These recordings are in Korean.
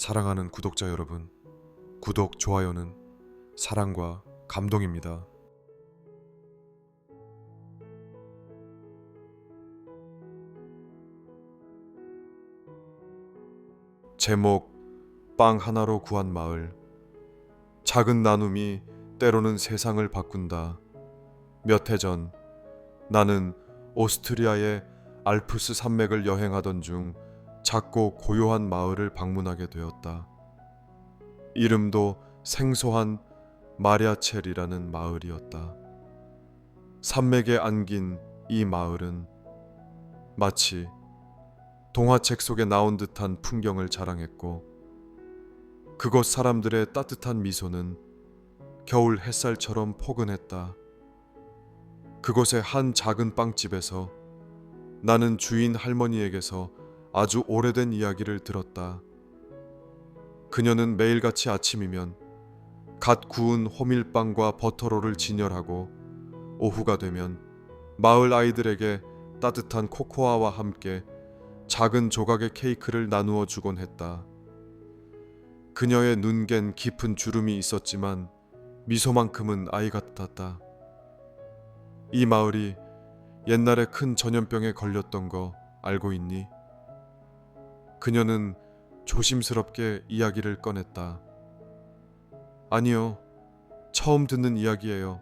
사랑하는 구독자 여러분, 구독, 좋아요는 사랑과 감동입니다. 제목 빵 하나로 구한 마을 작은 나눔이 때로는 세상을 바꾼다. 몇 해 전 나는 오스트리아의 알프스 산맥을 여행하던 중 작고 고요한 마을을 방문하게 되었다. 이름도 생소한 마리아첼이라는 마을이었다. 산맥에 안긴 이 마을은 마치 동화책 속에 나온 듯한 풍경을 자랑했고 그곳 사람들의 따뜻한 미소는 겨울 햇살처럼 포근했다. 그곳의 한 작은 빵집에서 나는 주인 할머니에게서 아주 오래된 이야기를 들었다. 그녀는 매일같이 아침이면 갓 구운 호밀빵과 버터로를 진열하고 오후가 되면 마을 아이들에게 따뜻한 코코아와 함께 작은 조각의 케이크를 나누어 주곤 했다. 그녀의 눈겐 깊은 주름이 있었지만 미소만큼은 아이 같았다. 이 마을이 옛날에 큰 전염병에 걸렸던 거 알고 있니? 그녀는 조심스럽게 이야기를 꺼냈다. 아니요. 처음 듣는 이야기예요.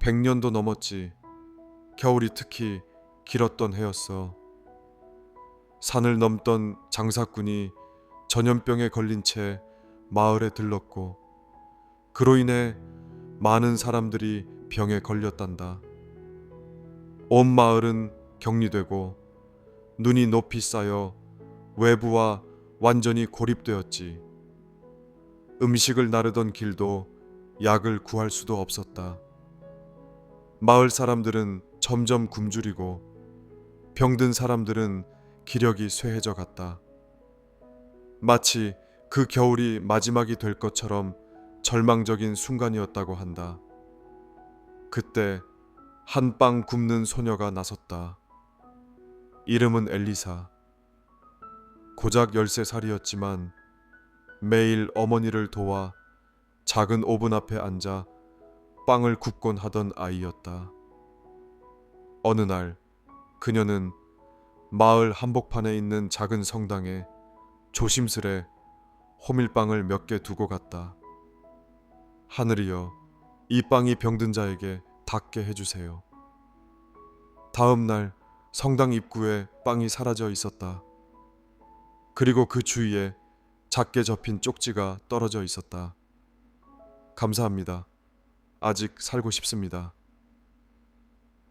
100년도 넘었지. 겨울이 특히 길었던 해였어. 산을 넘던 장사꾼이 전염병에 걸린 채 마을에 들렀고 그로 인해 많은 사람들이 병에 걸렸단다. 온 마을은 격리되고 눈이 높이 쌓여 외부와 완전히 고립되었지. 음식을 나르던 길도 약을 구할 수도 없었다. 마을 사람들은 점점 굶주리고 병든 사람들은 기력이 쇠해져 갔다. 마치 그 겨울이 마지막이 될 것처럼 절망적인 순간이었다고 한다. 그때 한 빵 굽는 소녀가 나섰다. 이름은 엘리사. 고작 13살이었지만 매일 어머니를 도와 작은 오븐 앞에 앉아 빵을 굽곤 하던 아이였다. 어느 날 그녀는 마을 한복판에 있는 작은 성당에 조심스레 호밀빵을 몇 개 두고 갔다. 하늘이여, 이 빵이 병든 자에게 닿게 해주세요. 다음 날 성당 입구에 빵이 사라져 있었다. 그리고 그 주위에 작게 접힌 쪽지가 떨어져 있었다. 감사합니다. 아직 살고 싶습니다.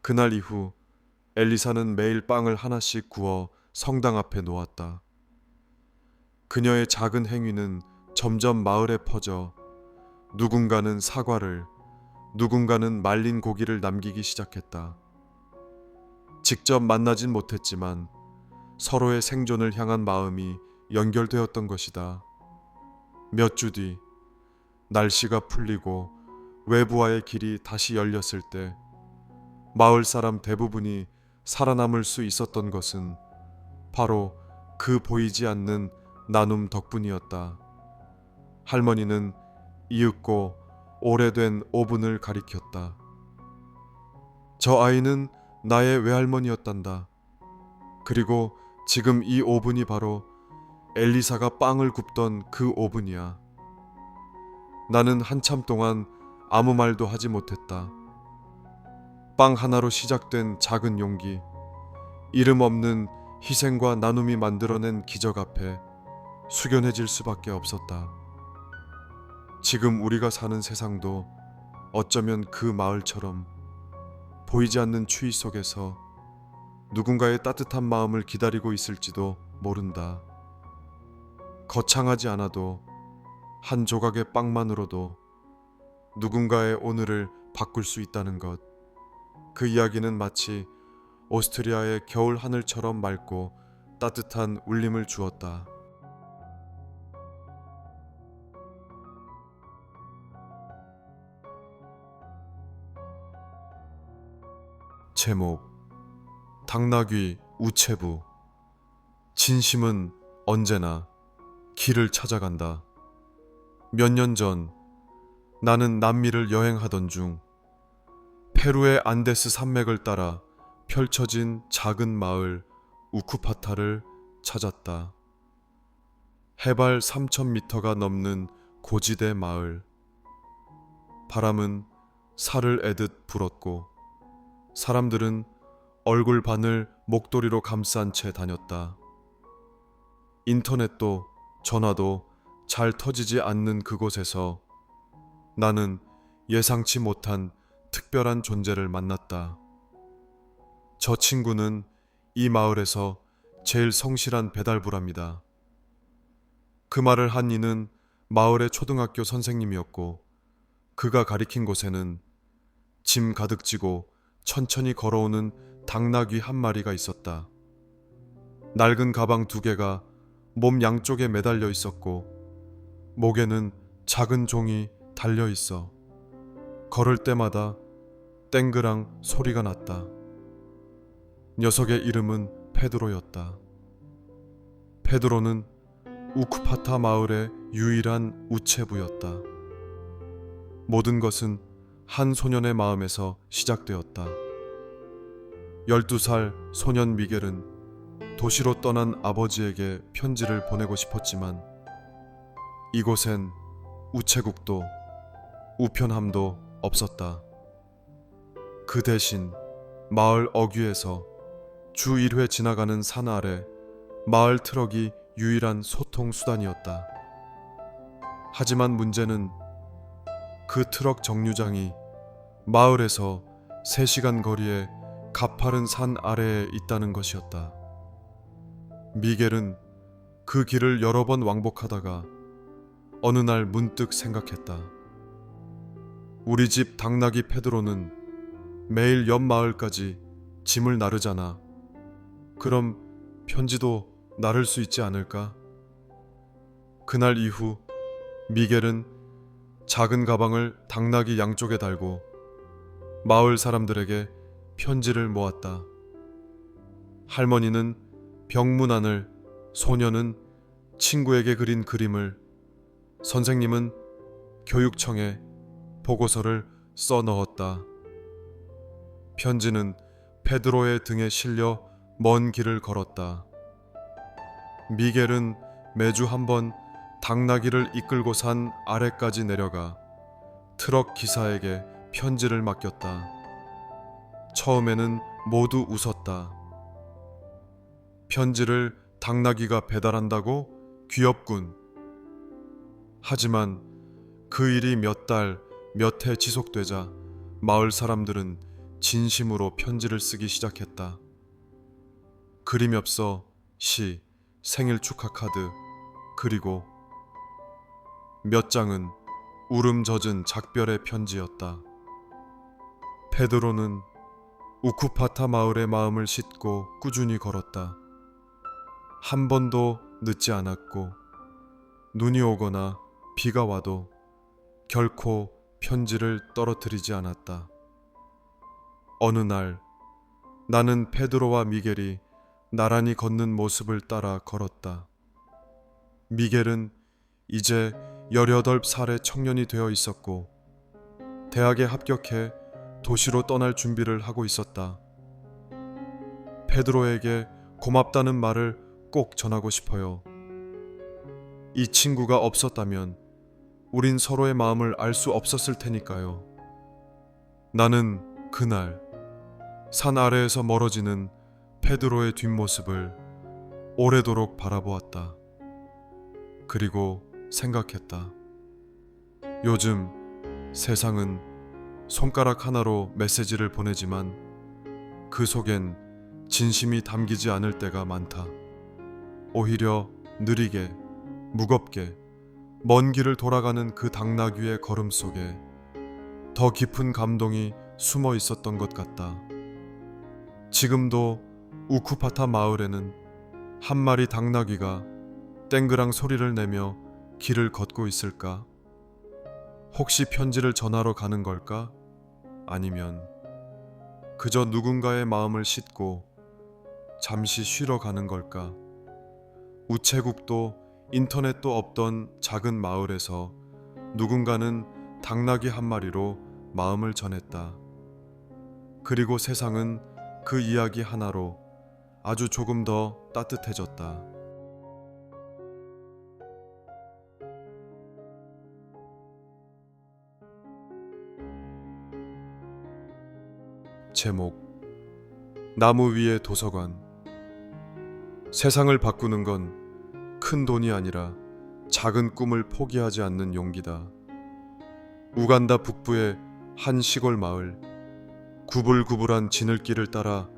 그날 이후 엘리사는 매일 빵을 하나씩 구워 성당 앞에 놓았다. 그녀의 작은 행위는 점점 마을에 퍼져 누군가는 사과를, 누군가는 말린 고기를 남기기 시작했다. 직접 만나진 못했지만 서로의 생존을 향한 마음이 연결되었던 것이다. 몇 주 뒤 날씨가 풀리고 외부와의 길이 다시 열렸을 때 마을 사람 대부분이 살아남을 수 있었던 것은 바로 그 보이지 않는 나눔 덕분이었다. 할머니는 이윽고 오래된 오븐을 가리켰다. 저 아이는 나의 외할머니였단다. 그리고 지금 이 오븐이 바로 엘리사가 빵을 굽던 그 오븐이야. 나는 한참 동안 아무 말도 하지 못했다. 빵 하나로 시작된 작은 용기, 이름 없는 희생과 나눔이 만들어낸 기적 앞에 숙연해질 수밖에 없었다. 지금 우리가 사는 세상도 어쩌면 그 마을처럼 보이지 않는 추위 속에서 누군가의 따뜻한 마음을 기다리고 있을지도 모른다. 거창하지 않아도 한 조각의 빵만으로도 누군가의 오늘을 바꿀 수 있다는 것. 그 이야기는 마치 오스트리아의 겨울 하늘처럼 맑고 따뜻한 울림을 주었다. 제목 당나귀 우체부 진심은 언제나 길을 찾아간다. 몇 년 전 나는 남미를 여행하던 중 페루의 안데스 산맥을 따라 펼쳐진 작은 마을 우쿠파타를 찾았다. 해발 3,000m가 넘는 고지대 마을. 바람은 살을 애듯 불었고 사람들은 얼굴 반을 목도리로 감싼 채 다녔다. 인터넷도 전화도 잘 터지지 않는 그곳에서 나는 예상치 못한 특별한 존재를 만났다. 저 친구는 이 마을에서 제일 성실한 배달부랍니다. 그 말을 한 이는 마을의 초등학교 선생님이었고 그가 가리킨 곳에는 짐 가득 지고 천천히 걸어오는 당나귀 한 마리가 있었다. 낡은 가방 두 개가 몸 양쪽에 매달려 있었고 목에는 작은 종이 달려 있어 걸을 때마다 땡그랑 소리가 났다. 녀석의 이름은 페드로였다. 페드로는 우쿠파타 마을의 유일한 우체부였다. 모든 것은 한 소년의 마음에서 시작되었다. 12살 소년 미겔은 도시로 떠난 아버지에게 편지를 보내고 싶었지만 이곳엔 우체국도 우편함도 없었다. 그 대신 마을 어귀에서 주 1회 지나가는 산 아래 마을 트럭이 유일한 소통 수단이었다. 하지만 문제는 그 트럭 정류장이 마을에서 3시간 거리에 가파른 산 아래에 있다는 것이었다. 미겔은 그 길을 여러 번 왕복하다가 어느 날 문득 생각했다. 우리 집 당나귀 페드로는 매일 옆 마을까지 짐을 나르잖아. 그럼 편지도 나를 수 있지 않을까? 그날 이후 미겔은 작은 가방을 당나귀 양쪽에 달고 마을 사람들에게 편지를 모았다. 할머니는 병문 안을, 소녀는 친구에게 그린 그림을, 선생님은 교육청에 보고서를 써 넣었다. 편지는 페드로의 등에 실려 먼 길을 걸었다. 미겔은 매주 한번 당나귀를 이끌고 산 아래까지 내려가 트럭 기사에게 편지를 맡겼다. 처음에는 모두 웃었다. 편지를 당나귀가 배달한다고 귀엽군. 하지만 그 일이 몇 달, 몇 해 지속되자 마을 사람들은 진심으로 편지를 쓰기 시작했다. 그림 엽서, 시, 생일 축하 카드, 그리고 몇 장은 울음 젖은 작별의 편지였다. 페드로는 우쿠파타 마을의 마음을 싣고 꾸준히 걸었다. 한 번도 늦지 않았고 눈이 오거나 비가 와도 결코 편지를 떨어뜨리지 않았다. 어느 날 나는 페드로와 미겔이 나란히 걷는 모습을 따라 걸었다. 미겔은 이제 18살의 청년이 되어 있었고 대학에 합격해 도시로 떠날 준비를 하고 있었다. 페드로에게 고맙다는 말을 꼭 전하고 싶어요. 이 친구가 없었다면 우린 서로의 마음을 알 수 없었을 테니까요. 나는 그날 산 아래에서 멀어지는 페드로의 뒷모습을 오래도록 바라보았다. 그리고 생각했다. 요즘 세상은 손가락 하나로 메시지를 보내지만 그 속엔 진심이 담기지 않을 때가 많다. 오히려 느리게, 무겁게, 먼 길을 돌아가는 그 당나귀의 걸음 속에 더 깊은 감동이 숨어 있었던 것 같다. 지금도 우쿠파타 마을에는 한 마리 당나귀가 땡그랑 소리를 내며 길을 걷고 있을까? 혹시 편지를 전하러 가는 걸까? 아니면 그저 누군가의 마음을 싣고 잠시 쉬러 가는 걸까? 우체국도 인터넷도 없던 작은 마을에서 누군가는 당나귀 한 마리로 마음을 전했다. 그리고 세상은 그 이야기 하나로 아주 조금 더 따뜻해졌다. 제목 나무 위의 도서관 세상을 바꾸는 건 큰 돈이 아니라 작은 꿈을 포기하지 않는 용기다. 우간다 북부의 한 시골 마을 구불구불한 지늘길을 따라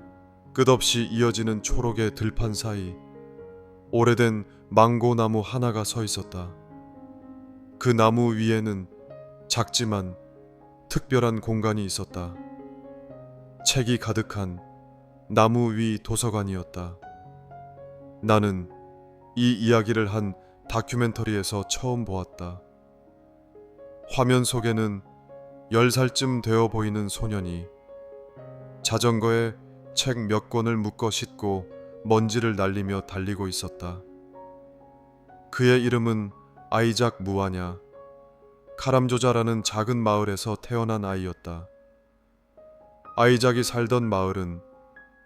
끝없이 이어지는 초록의 들판 사이 오래된 망고 나무 하나가 서 있었다. 그 나무 위에는 작지만 특별한 공간이 있었다. 책이 가득한 나무 위 도서관이었다. 나는 이 이야기를 한 다큐멘터리에서 처음 보았다. 화면 속에는 10살쯤 되어 보이는 소년이 자전거에 책 몇 권을 묶어 싣고 먼지를 날리며 달리고 있었다. 그의 이름은 아이작 무아냐. 카람조자라는 작은 마을에서 태어난 아이였다. 아이작이 살던 마을은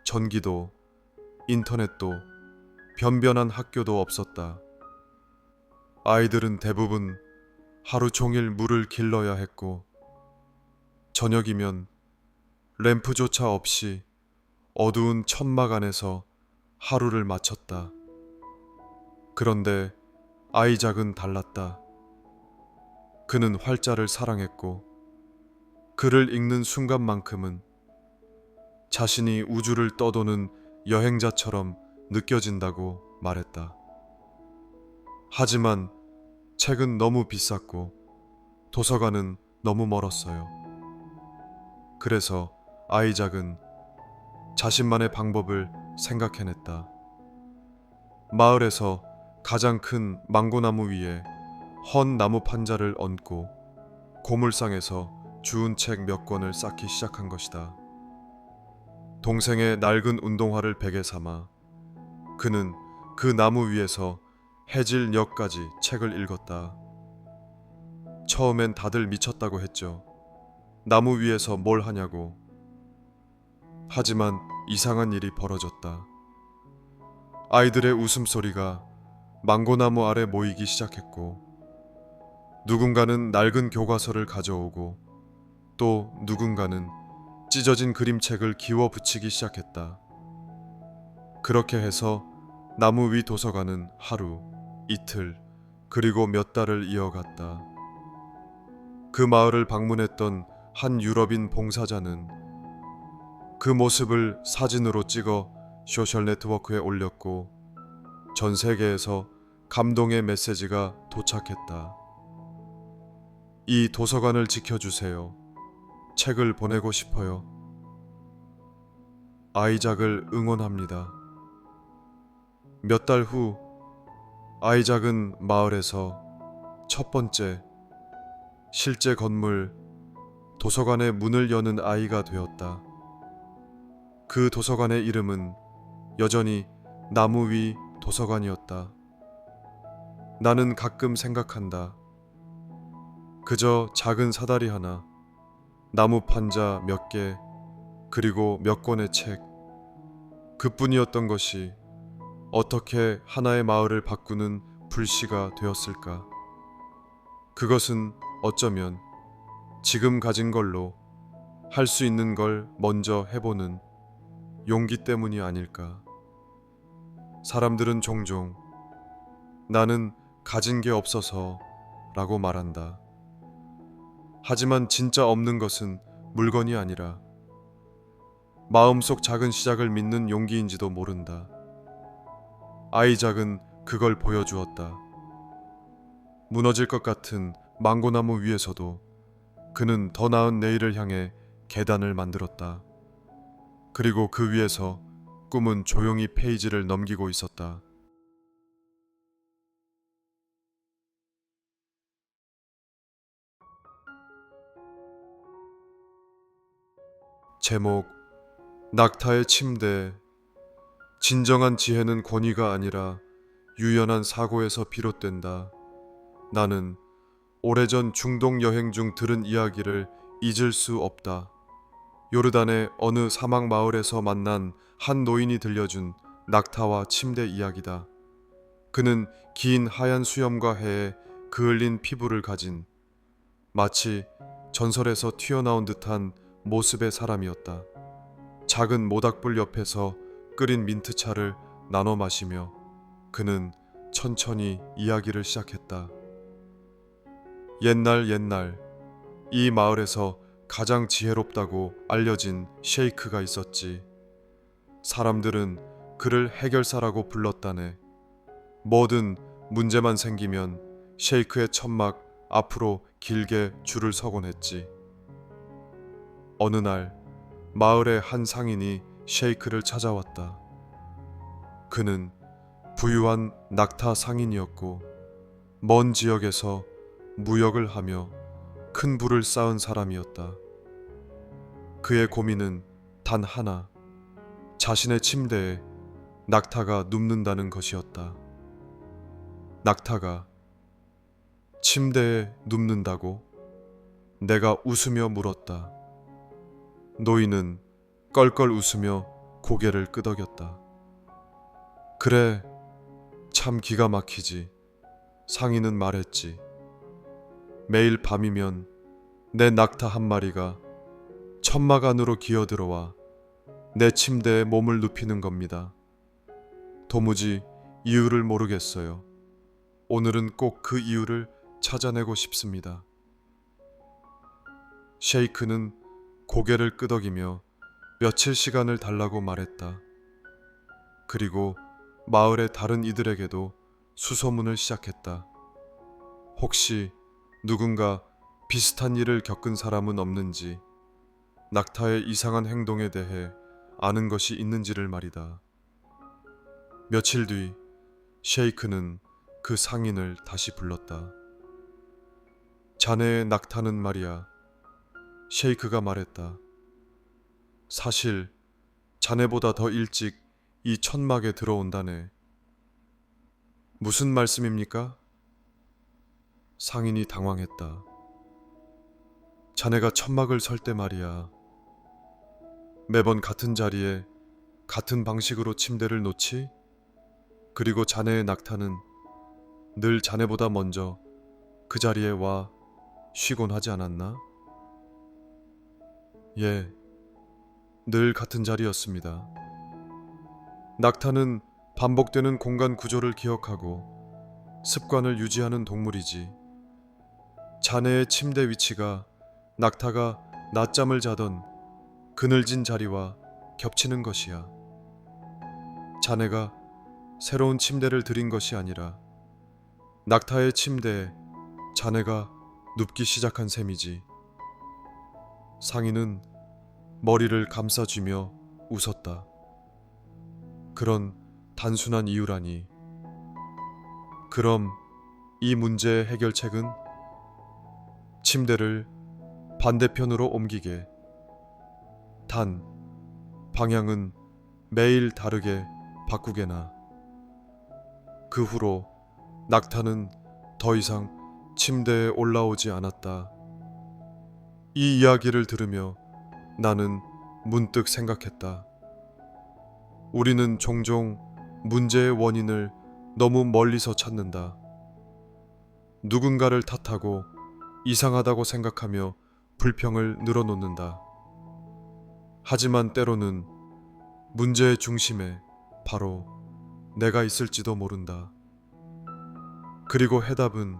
전기도, 인터넷도, 변변한 학교도 없었다. 아이들은 대부분 하루 종일 물을 길러야 했고, 저녁이면 램프조차 없이 어두운 천막 안에서 하루를 마쳤다. 그런데 아이작은 달랐다. 그는 활자를 사랑했고, 글을 읽는 순간만큼은 자신이 우주를 떠도는 여행자처럼 느껴진다고 말했다. 하지만 책은 너무 비쌌고 도서관은 너무 멀었어요. 그래서 아이작은 자신만의 방법을 생각해냈다. 마을에서 가장 큰 망고나무 위에 헌 나무 판자를 얹고 고물상에서 주운 책 몇 권을 쌓기 시작한 것이다. 동생의 낡은 운동화를 베개 삼아 그는 그 나무 위에서 해질 역까지 책을 읽었다. 처음엔 다들 미쳤다고 했죠. 나무 위에서 뭘 하냐고. 하지만 이상한 일이 벌어졌다. 아이들의 웃음소리가 망고나무 아래 모이기 시작했고, 누군가는 낡은 교과서를 가져오고, 또 누군가는 찢어진 그림책을 기워 붙이기 시작했다. 그렇게 해서 나무 위 도서관은 하루, 이틀, 그리고 몇 달을 이어갔다. 그 마을을 방문했던 한 유럽인 봉사자는 그 모습을 사진으로 찍어 소셜 네트워크에 올렸고 전 세계에서 감동의 메시지가 도착했다. 이 도서관을 지켜주세요. 책을 보내고 싶어요. 아이작을 응원합니다. 몇 달 후 아이작은 마을에서 첫 번째 실제 건물 도서관의 문을 여는 아이가 되었다. 그 도서관의 이름은 여전히 나무 위 도서관이었다. 나는 가끔 생각한다. 그저 작은 사다리 하나, 나무 판자 몇 개, 그리고 몇 권의 책. 그뿐이었던 것이 어떻게 하나의 마을을 바꾸는 불씨가 되었을까? 그것은 어쩌면 지금 가진 걸로 할 수 있는 걸 먼저 해보는 용기 때문이 아닐까. 사람들은 종종 나는 가진 게 없어서 라고 말한다. 하지만 진짜 없는 것은 물건이 아니라 마음속 작은 시작을 믿는 용기인지도 모른다. 아이작은 그걸 보여주었다. 무너질 것 같은 망고나무 위에서도 그는 더 나은 내일을 향해 계단을 만들었다. 그리고 그 위에서 꿈은 조용히 페이지를 넘기고 있었다. 제목 낙타의 침대 진정한 지혜는 권위가 아니라 유연한 사고에서 비롯된다. 나는 오래전 중동 여행 중 들은 이야기를 잊을 수 없다. 요르단의 어느 사막 마을에서 만난 한 노인이 들려준 낙타와 침대 이야기다. 그는 긴 하얀 수염과 해에 그을린 피부를 가진 마치 전설에서 튀어나온 듯한 모습의 사람이었다. 작은 모닥불 옆에서 끓인 민트차를 나눠 마시며 그는 천천히 이야기를 시작했다. 옛날 옛날 이 마을에서 가장 지혜롭다고 알려진 셰이크가 있었지. 사람들은 그를 해결사라고 불렀다네. 뭐든 문제만 생기면 셰이크의 천막 앞으로 길게 줄을 서곤 했지. 어느 날 마을의 한 상인이 셰이크를 찾아왔다. 그는 부유한 낙타 상인이었고 먼 지역에서 무역을 하며 큰 부를 쌓은 사람이었다. 그의 고민은 단 하나, 자신의 침대에 낙타가 눕는다는 것이었다. 낙타가 침대에 눕는다고 내가 웃으며 물었다. 노인은 껄껄 웃으며 고개를 끄덕였다. 그래, 참 기가 막히지. 상인은 말했지. 매일 밤이면 내 낙타 한 마리가 천막 안으로 기어들어와 내 침대에 몸을 눕히는 겁니다. 도무지 이유를 모르겠어요. 오늘은 꼭 그 이유를 찾아내고 싶습니다. 셰이크는 고개를 끄덕이며 며칠 시간을 달라고 말했다. 그리고 마을의 다른 이들에게도 수소문을 시작했다. 혹시 누군가 비슷한 일을 겪은 사람은 없는지, 낙타의 이상한 행동에 대해 아는 것이 있는지를 말이다. 며칠 뒤 셰이크는 그 상인을 다시 불렀다. 자네의 낙타는 말이야. 셰이크가 말했다. 사실 자네보다 더 일찍 이 천막에 들어온다네. 무슨 말씀입니까? 상인이 당황했다. 자네가 천막을 설 때 말이야. 매번 같은 자리에 같은 방식으로 침대를 놓지? 그리고 자네의 낙타는 늘 자네보다 먼저 그 자리에 와 쉬곤 하지 않았나? 예, 늘 같은 자리였습니다. 낙타는 반복되는 공간 구조를 기억하고 습관을 유지하는 동물이지. 자네의 침대 위치가 낙타가 낮잠을 자던 그늘진 자리와 겹치는 것이야. 자네가 새로운 침대를 들인 것이 아니라 낙타의 침대에 자네가 눕기 시작한 셈이지. 상인은 머리를 감싸쥐며 웃었다. 그런 단순한 이유라니. 그럼 이 문제의 해결책은 침대를 반대편으로 옮기게. 단, 방향은 매일 다르게 바꾸게나. 그 후로 낙타는 더 이상 침대에 올라오지 않았다. 이 이야기를 들으며 나는 문득 생각했다. 우리는 종종 문제의 원인을 너무 멀리서 찾는다. 누군가를 탓하고 이상하다고 생각하며 불평을 늘어놓는다. 하지만 때로는 문제의 중심에 바로 내가 있을지도 모른다. 그리고 해답은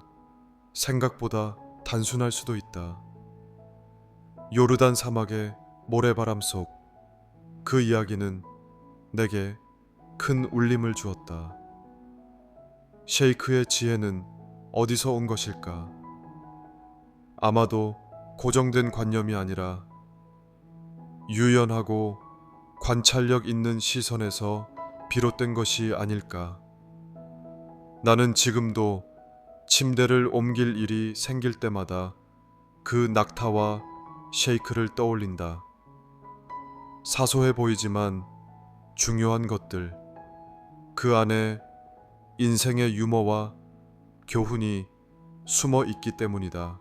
생각보다 단순할 수도 있다. 요르단 사막의 모래바람 속 그 이야기는 내게 큰 울림을 주었다. 셰이크의 지혜는 어디서 온 것일까? 아마도 고정된 관념이 아니라 유연하고 관찰력 있는 시선에서 비롯된 것이 아닐까. 나는 지금도 침대를 옮길 일이 생길 때마다 그 낙타와 셰이크를 떠올린다. 사소해 보이지만 중요한 것들, 그 안에 인생의 유머와 교훈이 숨어 있기 때문이다.